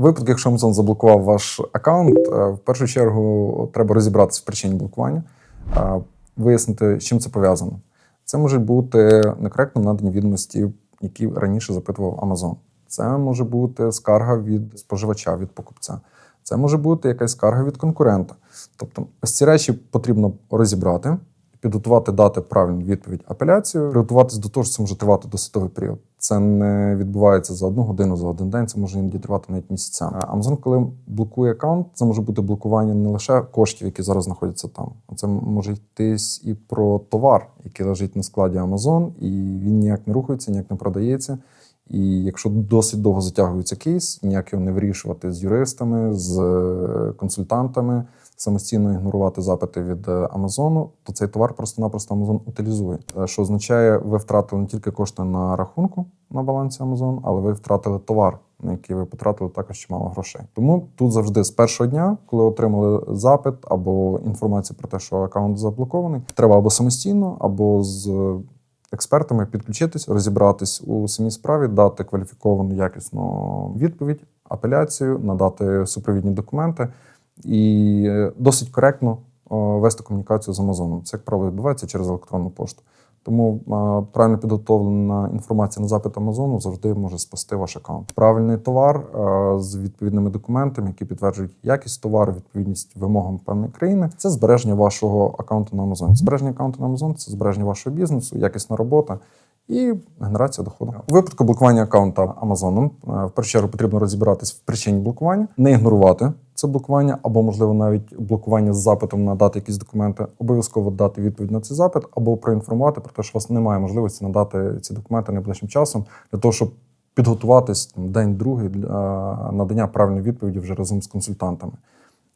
У випадку, якщо Amazon заблокував ваш аккаунт, е, в першу чергу треба розібратися в причині блокування, е, вияснити, з чим це пов'язано. Це можуть бути некоректно надані відомості, які раніше запитував Amazon. Це може бути скарга від споживача, від покупця. Це може бути якась скарга від конкурента. Тобто, ось ці речі потрібно розібрати, підготувати, дати правильну відповідь апеляцію, приготуватися до того, що це може тривати досудовий період. Це не відбувається за одну годину, за один день. Це може іноді тривати навіть місяцями. Амазон, коли блокує аккаунт, це може бути блокування не лише коштів, які зараз знаходяться там. Це може йтись і про товар, який лежить на складі Amazon, і він ніяк не рухається, ніяк не продається. І якщо досить довго затягується кейс, ніяк його не вирішувати з юристами, з е, консультантами, самостійно ігнорувати запити від е, Амазону, то цей товар просто-напросто Амазон утилізує. Е, Що означає, ви втратили не тільки кошти на рахунку на балансі Амазон, але ви втратили товар, на який ви потратили також чимало грошей. Тому тут завжди з першого дня, коли отримали запит або інформацію про те, що аккаунт заблокований, треба або самостійно, або з експертами підключитись, розібратись у самій справі, дати кваліфіковану якісну відповідь, апеляцію, надати супровідні документи і е, досить коректно вести комунікацію з Амазоном. Це, як правило, відбувається через електронну пошту. Тому правильно підготовлена інформація на запит Амазону завжди може спасти ваш аккаунт. Правильний товар з відповідними документами, які підтверджують якість товару, відповідність вимогам певної країни. Це збереження вашого аккаунту на Амазоні. Збереження аккаунту на Амазон це збереження вашого бізнесу, якісна робота. І генерація доходу у випадку блокування аккаунта Амазоном в першу чергу потрібно розібратись в причині блокування, не ігнорувати це блокування, або можливо навіть блокування з запитом надати якісь документи, обов'язково дати відповідь на цей запит, або проінформувати про те, що у вас немає можливості надати ці документи найближчим часом для того, щоб підготуватись день другий для надання правильної відповіді вже разом з консультантами.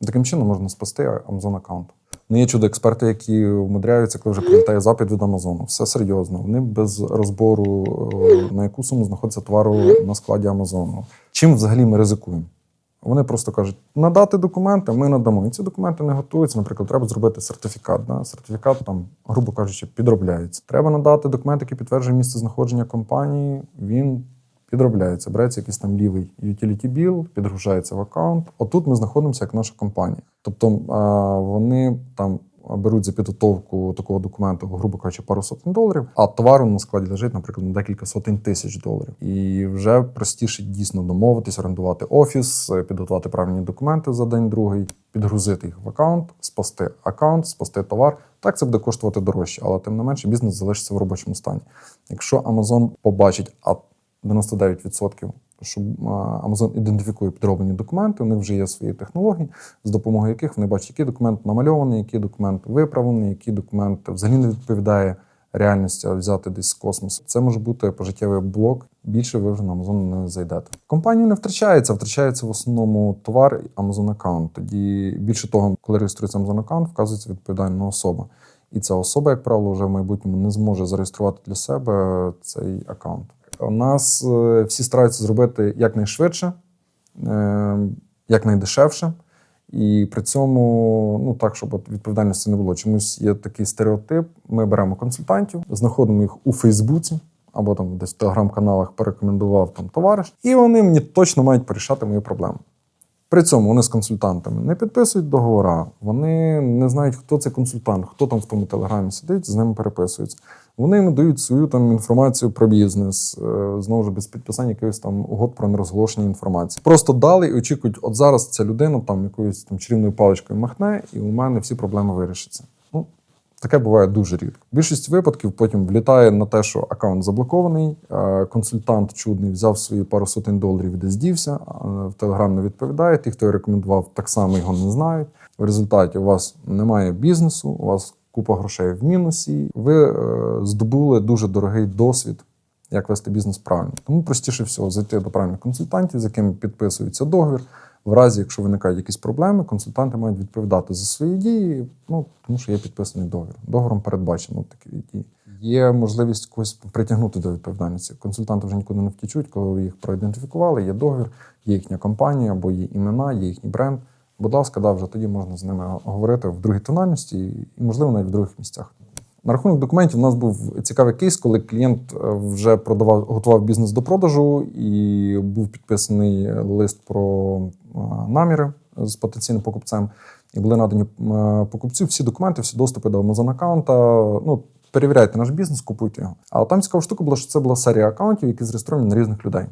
Таким чином можна спасти Amazon аккаунт. Ну, є чудо експерти, які вмудряються, коли вже прилітає запит від Амазону. Все серйозно. Вони без розбору, е, на яку суму знаходиться товару на складі Амазону. Чим взагалі ми ризикуємо? Вони просто кажуть, надати документи, ми надамо. І ці документи не готуються. Наприклад, треба зробити сертифікат. Да? Сертифікат там, грубо кажучи, підробляється. Треба надати документ, який підтверджує місце знаходження компанії. Він підробляється. Береться якийсь там лівий utility bill, підгружається в аккаунт. Отут ми знаходимося як наша компанія. Тобто вони там. Беруть за підготовку такого документу, грубо кажучи, пару сотень доларів, а товару на складі лежить, наприклад, на декілька сотень тисяч доларів. І вже простіше дійсно домовитись, орендувати офіс, підготувати правильні документи за день другий, підгрузити їх в аккаунт, спасти аккаунт, спасти товар. Так це буде коштувати дорожче, але тим не менше бізнес залишиться в робочому стані. Якщо Amazon побачить, а 99%, що Amazon ідентифікує підроблені документи, у них вже є свої технології, з допомогою яких вони бачать, який документ намальований, який документ виправлений, який документ взагалі не відповідає реальності, взяти десь з космосу. Це може бути пожиттєвий блок. Більше ви вже на Amazon не зайдете. Компанію не втрачається, втрачається в основному товар і Amazon аккаунт. Тоді більше того, коли реєструється Amazon аккаунт, вказується відповідальна особа. І ця особа, як правило, вже в майбутньому не зможе зареєструвати для себе цей аккаунт. У нас е, всі стараються зробити якнайшвидше, е, якнайдешевше, і при цьому ну так, щоб відповідальності не було. Чомусь є такий стереотип. Ми беремо консультантів, знаходимо їх у Фейсбуці або там десь в телеграм-каналах порекомендував там товариш, і вони мені точно мають порішати мою проблему. При цьому вони з консультантами не підписують договора, вони не знають, хто це консультант, хто там в тому телеграмі сидить, з ними переписуються. Вони їм дають свою там інформацію про бізнес, е, знову ж без підписання якихось там угод про нерозголошення інформації. Просто дали і очікують, от зараз ця людина там якоюсь там чарівною паличкою махне, і у мене всі проблеми вирішаться. Таке буває дуже рідко. Більшість випадків потім влітає на те, що аккаунт заблокований, е, консультант чудний взяв свої пару сотень доларів і десь дівся, в Телеграм не відповідає. Ті, хто його рекомендував, так само його не знають. В результаті у вас немає бізнесу, у вас купа грошей в мінусі. Ви е, здобули дуже дорогий досвід, як вести бізнес правильно. Тому простіше всього зайти до правильних консультантів, з якими підписується договір. В разі, якщо виникають якісь проблеми, консультанти мають відповідати за свої дії, ну тому що є підписаний договір. Договором передбачено такі дії. Є можливість когось притягнути до відповідальності. Консультанти вже нікуди не втічуть, коли їх проідентифікували, є договір, є їхня компанія або є імена, є їхній бренд. Будь ласка, да, вже тоді можна з ними говорити в другій тональності і, можливо, навіть в других місцях. На рахунок документів у нас був цікавий кейс, коли клієнт е, вже продавав, готував бізнес до продажу і був підписаний лист про наміри з потенційним покупцем. І були надані е, покупцю всі документи, всі доступи до Amazon аккаунта. Ну, перевіряйте наш бізнес, купуйте його. А там цікава штука була, що це була серія аккаунтів, які зареєстровані на різних людей.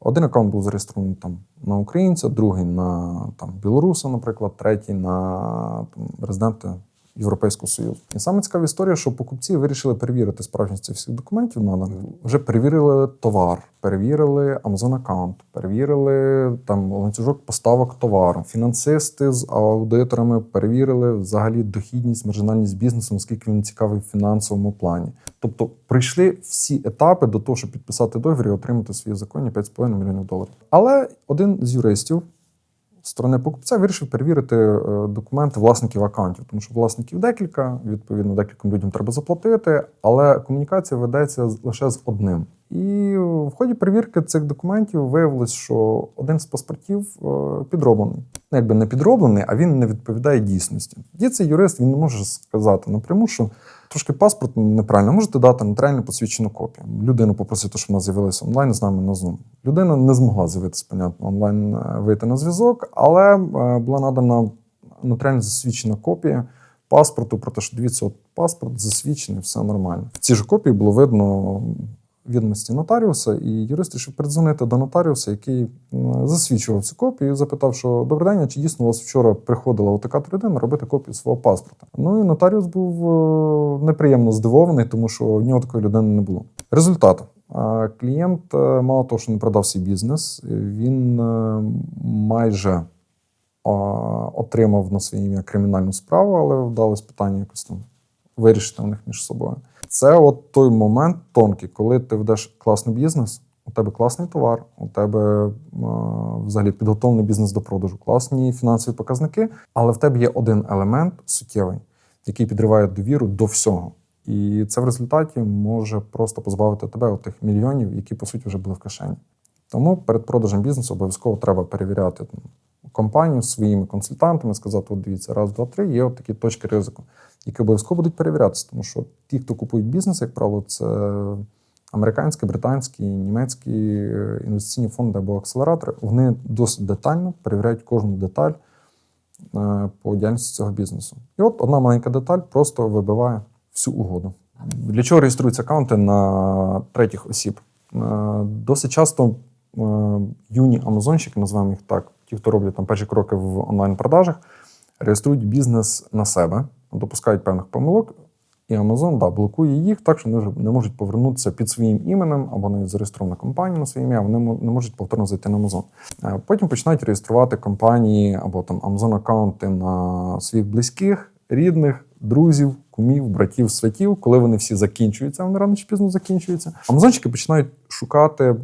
Один аккаунт був зареєстрований там на українця, другий на там, білоруса, наприклад, третій на там, резидента Європейського Союзу. І саме цікава історія, що покупці вирішили перевірити справжність всіх документів наданих. Вже перевірили товар, перевірили Amazon аккаунт, перевірили там ланцюжок поставок товару. Фінансисти з аудиторами перевірили взагалі дохідність, маржинальність бізнесу, наскільки він цікавий в фінансовому плані. Тобто прийшли всі етапи до того, щоб підписати договір і отримати свої законні 5,5 мільйонів доларів. Але один з юристів сторони покупця вирішив перевірити е, документи власників аккаунтів, тому що власників декілька, відповідно, декільком людям треба заплатити, але комунікація ведеться лише з одним. І в ході перевірки цих документів виявилось, що один з паспортів е, підроблений. Ну, якби не підроблений, а він не відповідає дійсності. Є цей юрист, він не може сказати напряму, що трошки паспорт неправильно. Можете дати нотаріально посвідчену копію. Людину попросити, щоб вона з'явилася онлайн з нами на Zoom. Людина не змогла з'явитися, понятно, онлайн е, вийти на зв'язок, але е, була надана нотаріально засвідчена копія паспорту про те, що дивіться, от паспорт засвідчений, все нормально. В цій ж копії було видно відомості нотаріуса, і юрист рішив передзвонити до нотаріуса, який засвідчував цю копію, і запитав, що добрий день, чи дійсно у вас вчора приходила така людина робити копію свого паспорта? Ну і нотаріус був е, неприємно здивований, тому що в нього такої людини не було. Результат. Клієнт, е, мало того, що не продав свій бізнес, він е, майже отримав на своє ім'я кримінальну справу, але вдалося питання якось там вирішити у них між собою. Це от той момент тонкий, коли ти ведеш класний бізнес, у тебе класний товар, у тебе е, взагалі підготовлений бізнес до продажу, класні фінансові показники, але в тебе є один елемент суттєвий, який підриває довіру до всього. І це в результаті може просто позбавити тебе тих мільйонів, які по суті вже були в кишені. Тому перед продажем бізнесу обов'язково треба перевіряти компанію своїми консультантами, сказати: от дивіться, раз, два, три, є от такі точки ризику, які обов'язково будуть перевірятися. Тому що ті, хто купують бізнес, як правило, це американські, британські, німецькі е, інвестиційні фонди або акселератори. Вони досить детально перевіряють кожну деталь е, по діяльності цього бізнесу. І от одна маленька деталь просто вибиває всю угоду. Для чого реєструються аккаунти на третіх осіб? Е, Досить часто юні амазонщики, називаємо їх так, ті, хто роблять там перші кроки в онлайн-продажах, реєструють бізнес на себе, допускають певних помилок, і Amazon да, блокує їх так, що вони не можуть повернутися під своїм іменем або навіть зареєстрована компанія на своє ім'я, вони не можуть повторно зайти на Amazon. Е, Потім починають реєструвати компанії або там Amazon аккаунти на своїх близьких, рідних, друзів, кумів, братів, святів, коли вони всі закінчуються, вони рано чи пізно закінчуються. Амазончики починають шукати е,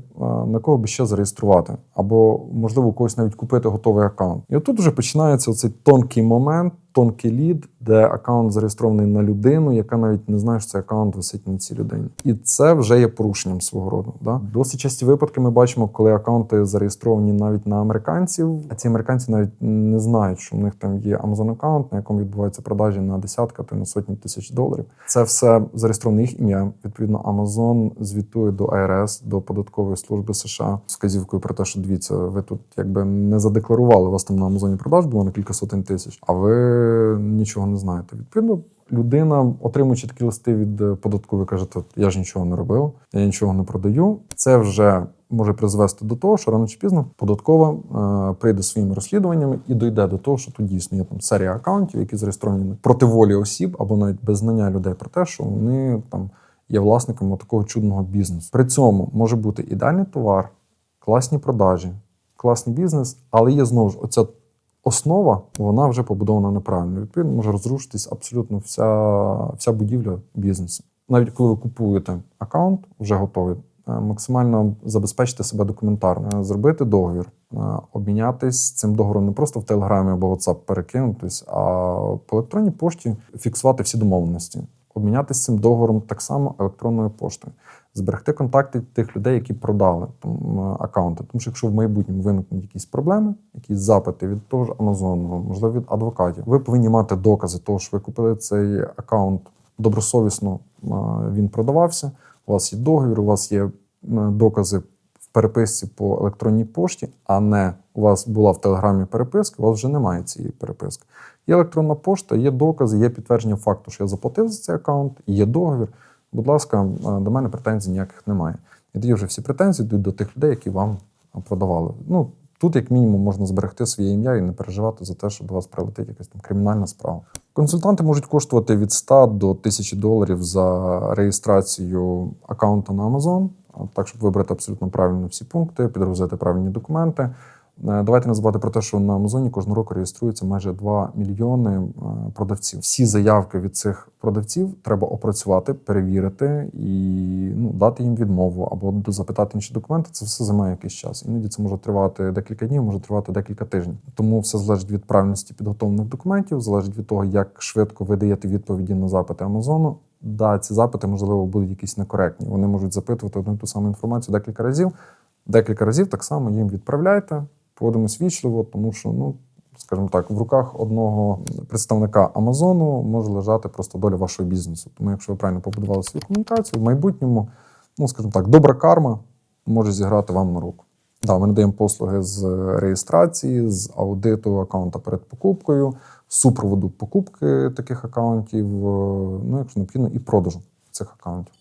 на кого би ще зареєструвати, або можливо у когось навіть купити готовий аккаунт. І отут вже починається цей тонкий момент, тонкий лід, де аккаунт зареєстрований на людину, яка навіть не знає, що цей аккаунт висить на цій людині. І це вже є порушенням свого роду. Да? Досить часті випадки ми бачимо, коли аккаунти зареєстровані навіть на американців, а ці американці навіть не знають, що в них там є Amazon аккаунт, на якому відбуваються продажі на десятка, то й на сотні тисяч доларів. Це все зареєстроване їх ім'я. Відповідно, Amazon звітує до IRS, до податкової служби США з вказівкою про те, що дивіться, ви тут якби не задекларували, у вас там на Амазоні продаж було на кілька сотень тисяч, а ви нічого не знаєте. Відповідно, людина, отримуючи такі листи від е, податкової, каже, «Та я ж нічого не робив, я нічого не продаю. Це вже може призвести до того, що рано чи пізно податкова е, прийде своїми розслідуваннями і дойде до того, що тут дійсно є там серія акаунтів, які зареєстровані проти волі осіб або навіть без знання людей про те, що вони там є власниками такого чудного бізнесу. При цьому може бути ідеальний товар, класні продажі, класний бізнес, але є знову ж оця основа, вона вже побудована неправильно. Відповідно, може розрушитись абсолютно вся, вся будівля бізнесу. Навіть коли ви купуєте аккаунт, вже готовий, е, максимально забезпечити себе документарно, зробити договір, е, обмінятись цим договором не просто в Телеграмі або WhatsApp перекинутись, а по електронній пошті фіксувати всі домовленості, обмінятися цим договором так само електронною поштою зберегти контакти тих людей, які продали там, е, аккаунти. Тому що якщо в майбутньому виникнуть якісь проблеми, якісь запити від того ж Амазону, можливо, від адвокатів, ви повинні мати докази того, що ви купили цей аккаунт добросовісно е, він продавався, у вас є договір, у вас є е, докази переписці по електронній пошті, а не у вас була в Телеграмі переписка, у вас вже немає цієї переписки. Є електронна пошта, є докази, є підтвердження факту, що я заплатив за цей аккаунт, є договір. Будь ласка, до мене претензій ніяких немає. І тоді вже всі претензії йдуть до тих людей, які вам продавали. Ну, тут, як мінімум, можна зберегти своє ім'я і не переживати за те, що до вас прилетить якась там кримінальна справа. Консультанти можуть коштувати від 100 до 1000 доларів за реєстрацію аккаунта на Amazon, так, щоб вибрати абсолютно правильно всі пункти, підгрузити правильні документи. Е, Давайте не забувати про те, що на Амазоні кожного року реєструється майже 2 мільйони е, продавців. Всі заявки від цих продавців треба опрацювати, перевірити і ну, дати їм відмову або запитати інші документи. Це все займає якийсь час. Іноді це може тривати декілька днів, може тривати декілька тижнів. Тому все залежить від правильності підготовлених документів, залежить від того, як швидко ви даєте відповіді на запити Амазону. Да, ці запити можливо будуть якісь некоректні. Вони можуть запитувати одну і ту саму інформацію декілька разів. Декілька разів так само їм відправляйте поводимось вічливо, тому що, ну, скажімо так, в руках одного представника Амазону може лежати просто доля вашого бізнесу. Тому, якщо ви правильно побудували свою комунікацію, в майбутньому, ну, скажімо так, добра карма може зіграти вам на руку. Да, ми надаємо послуги з реєстрації, з аудиту аккаунта перед покупкою, супроводу покупки таких аккаунтів, е, ну, якщо необхідно, і продажу цих аккаунтів.